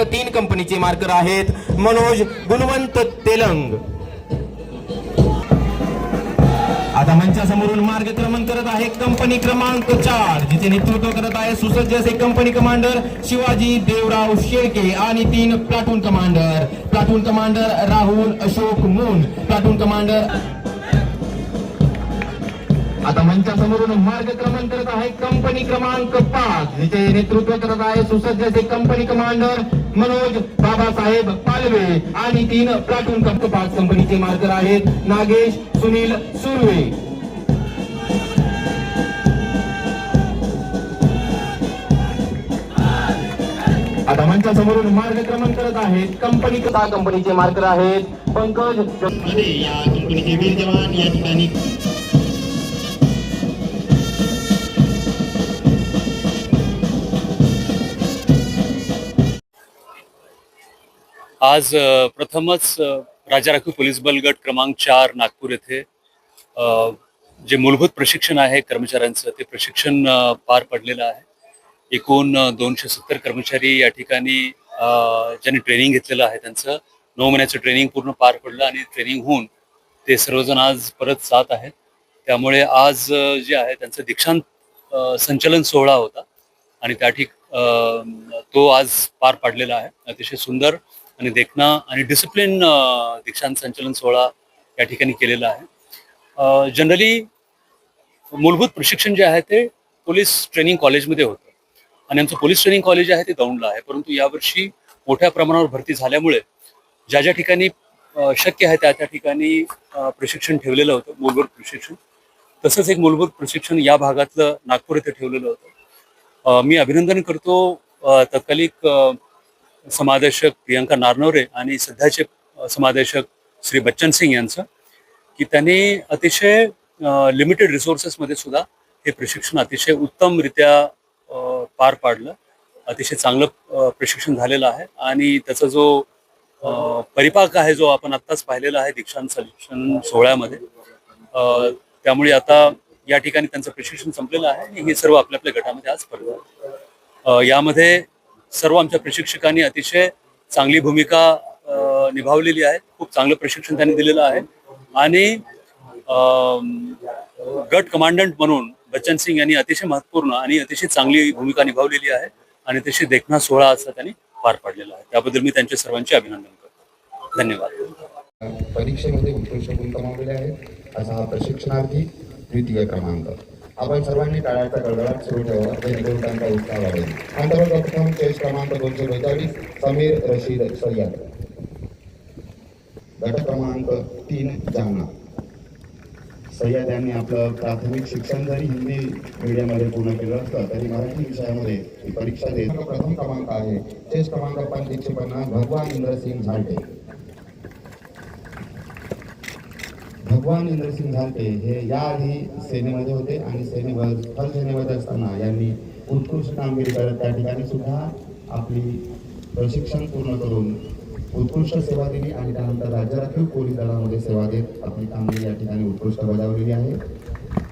तीन कंपनीचे मार्कर आहेत. मनोज गुणवंत तेलंग. आता मंचासमोरून मार्गक्रमण करत आहे कंपनी क्रमांक चार जिचे नेतृत्व करत आहे सुसज्ज असे कंपनी कमांडर शिवाजी देवराव शेळके आणि तीन platoon commander. Platoon commander Rahul Ashok Moon. Platoon commander आता मंचासमोरून मार्गक्रमण करत आहे कंपनी क्रमांक पाच जिचे नेतृत्व करत आहे सुसज्ज असे कंपनी कमांडर मनोज बाबासाहेब पालवे आणि तीन प्लाटून पाच कंपनीचे मार्कर आहेत नागेश सुनील सुर्वे. आता मंचासमोरून मार्गक्रमण करत आहेत कंपनी कंपनीचे मार्कर आहेत पंकज या कंपनीचे वीर जवान या ठिकाणी आज प्रथमच राजा राखीव पोलीस बल गट क्रमांक चार नागपूर येथे जे मूलभूत प्रशिक्षण आहे कर्मचाऱ्यांचं ते प्रशिक्षण पार पडलेलं आहे. एकूण दोनशे सत्तर कर्मचारी या ठिकाणी ज्यांनी ट्रेनिंग घेतलेलं आहे त्यांचं नऊ महिन्याचं ट्रेनिंग पूर्ण पार पडलं आणि ट्रेनिंग होऊन ते सर्वजण आज परत जात आहेत. त्यामुळे आज जे आहे त्यांचं दीक्षांत संचलन सोहळा होता आणि त्या ठिक तो आज पार पाडलेला आहे. अतिशय सुंदर आणि देखणा आणि डिसिप्लिन दीक्षांत संचलन सोहळा या ठिकाणी केलेला आहे. जनरली मूलभूत प्रशिक्षण जे आहे ते पोलीस ट्रेनिंग कॉलेजमध्ये होतं. आणि आमचं पोलीस ट्रेनिंग कॉलेज आहे ते दौंडला आहे. परंतु यावर्षी मोठ्या प्रमाणावर भरती झाल्यामुळे ज्या ज्या ठिकाणी शक्य आहे त्या त्या ठिकाणी प्रशिक्षण ठेवलेलं होतं मूलभूत प्रशिक्षण. तसंच एक मूलभूत प्रशिक्षण या भागातलं नागपूर इथं ठेवलेलं होतं. मी अभिनंदन करतो तत्कालिक समादेशक प्रियंका नारनवरे आणि सध्याचे समादेशक श्री बच्चन सिंग यांचं की त्यांनी अतिशय लिमिटेड रिसोर्सेसमध्ये सुद्धा हे प्रशिक्षण अतिशय उत्तमरित्या अ, पार पाडलं. अतिशय चांगलं प्रशिक्षण झालेलं आहे. आणि त्याचा जो परिपाक आहे जो आपण आत्ताच पाहिलेला आहे दीक्षांत सलेक्शन सोहळ्यामध्ये त्यामुळे आता या ठिकाणी त्यांचं प्रशिक्षण संपलेलं आहे आणि हे सर्व आपल्या आपल्या गटामध्ये आज परत यामध्ये सर्व आमच्या प्रशिक्षकांनी अतिशय चांगली भूमिका निभावलेली आहे. खूप चांगलं प्रशिक्षण त्यांनी दिलेलं आहे. आणि गट कमांडंट म्हणून बच्चन सिंग यांनी अतिशय महत्त्वपूर्ण आणि अतिशय चांगली भूमिका निभावलेली आहे आणि अतिशय देखणा सोहळा असा त्यांनी पार पाडलेला आहे. त्याबद्दल मी त्यांचे सर्वांचे अभिनंदन करतो. धन्यवाद. परीक्षेमध्ये उत्कृष्ट गुण कमावलेले आहेत. असा प्रशिक्षणार्थी द्वितीय क्रमांक. आपण सर्वांनी टाळ्याचा गडगडाट सुरू ठेवा. जेणेकरून त्यांचा उत्साह वाढेल. अंतर्गत प्रथम चेस क्रमांक दोनशे बेचाळीस समीर रशीद सय्यद. गट क्रमांक तीन जालना. सय्यद यांनी आपलं प्राथमिक शिक्षण जरी हिंदी मीडियममध्ये पूर्ण केलं असलं तरी मराठी विषयामध्ये परीक्षा देत प्रथम क्रमांक आहे. चेस क्रमांक पाच एकशे पन्नास भगवान इंद्रसिंग झालटे. भगवान इंद्रसिंग झालटे हे याआधी सेनेमध्ये होते आणि सेनेवर स्थल सेनेमध्ये असताना यांनी उत्कृष्ट कामगिरी करत त्या ठिकाणी सुद्धा आपली प्रशिक्षण पूर्ण करून उत्कृष्ट सेवा दिली आणि त्यानंतर राज्य राखीव पोलीस दलामध्ये सेवा देत आपली कामगिरी या ठिकाणी उत्कृष्ट बजावलेली आहे.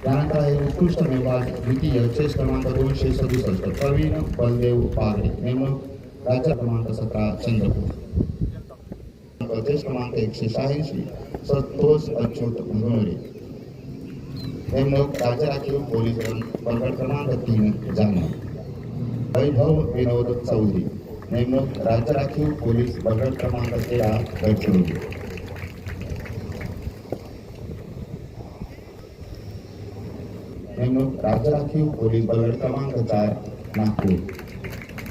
त्यानंतर आहे उत्कृष्ट नेमबाज द्वितीय चेस क्रमांक दोनशे सदुसष्ट प्रवीण बलदेव पागडे नेमणूक राज्य क्रमांक सतरा चंद्रपूर. चेस क्रमांक एकशे शहाऐंशी संतोष अच्युत मुनोरे नेमणूक राज्य राखीव पोलीस दल प्रकट क्रमांक तीन जालना वैभव विनोद चौधरी. नेमणूक राज्य राखीव पोलीस प्रकट क्रमांक तेरा गडचिरोली. नेमणूक राज्य राखीव पोलीस बलगड क्रमांक चार नागपूर.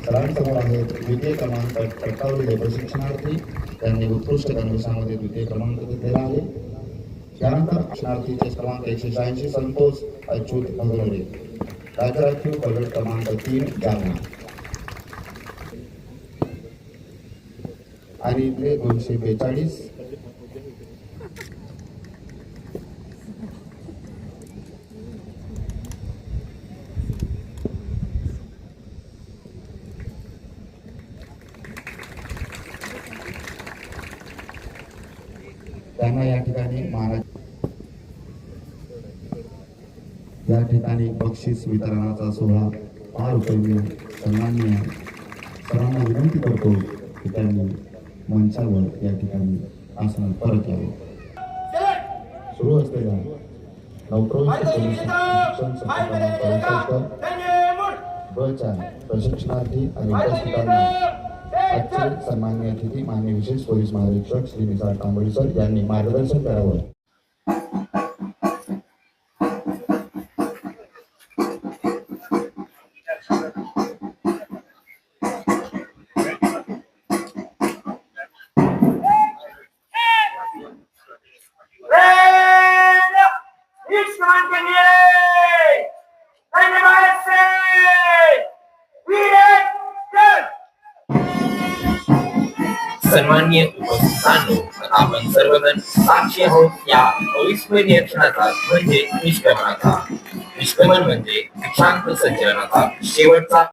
सरांसमोर आहेत द्वितीय क्रमांक टक्कावलेले प्रशिक्षणार्थी त्यांनी उत्कृष्ट गणवेशामध्ये द्वितीय क्रमांक घेतलेला आहे. त्यानंतर शरणार्थीचे क्रमांक एकशे शहाऐंशी संतोष अच्युत भगवडे राज्य राखीव क्रमांक तीन जालना. आणि इथले दोनशे बेचाळीस त्यांना या ठिकाणी महाराज. या ठिकाणी बक्षीस वितरणाचा सोहळा फार उपयोगी सन्माननीय सर्वांना विनंती करतो की त्यांनी मंचावर या ठिकाणी आसनात परत यावे. सुरू असलेल्या नवप्रविष्ट प्रशिक्षणार्थी आणि उपस्थितांना आजचे सन्मान्य अतिथी मान्य विशेष पोलीस महानिरीक्षक श्री निसार तांबोळी सर यांनी मार्गदर्शन करावं. Ishman के लिए धन्यवाद सन्मान्य उपस्थितांनो आपण सर्वजण साक्षी आहोत. या अविस्मरणीय क्षणाचा म्हणजे निष्क्रमणाचा निष्क्रमण म्हणजे शांत संचलनाचा शेवटचा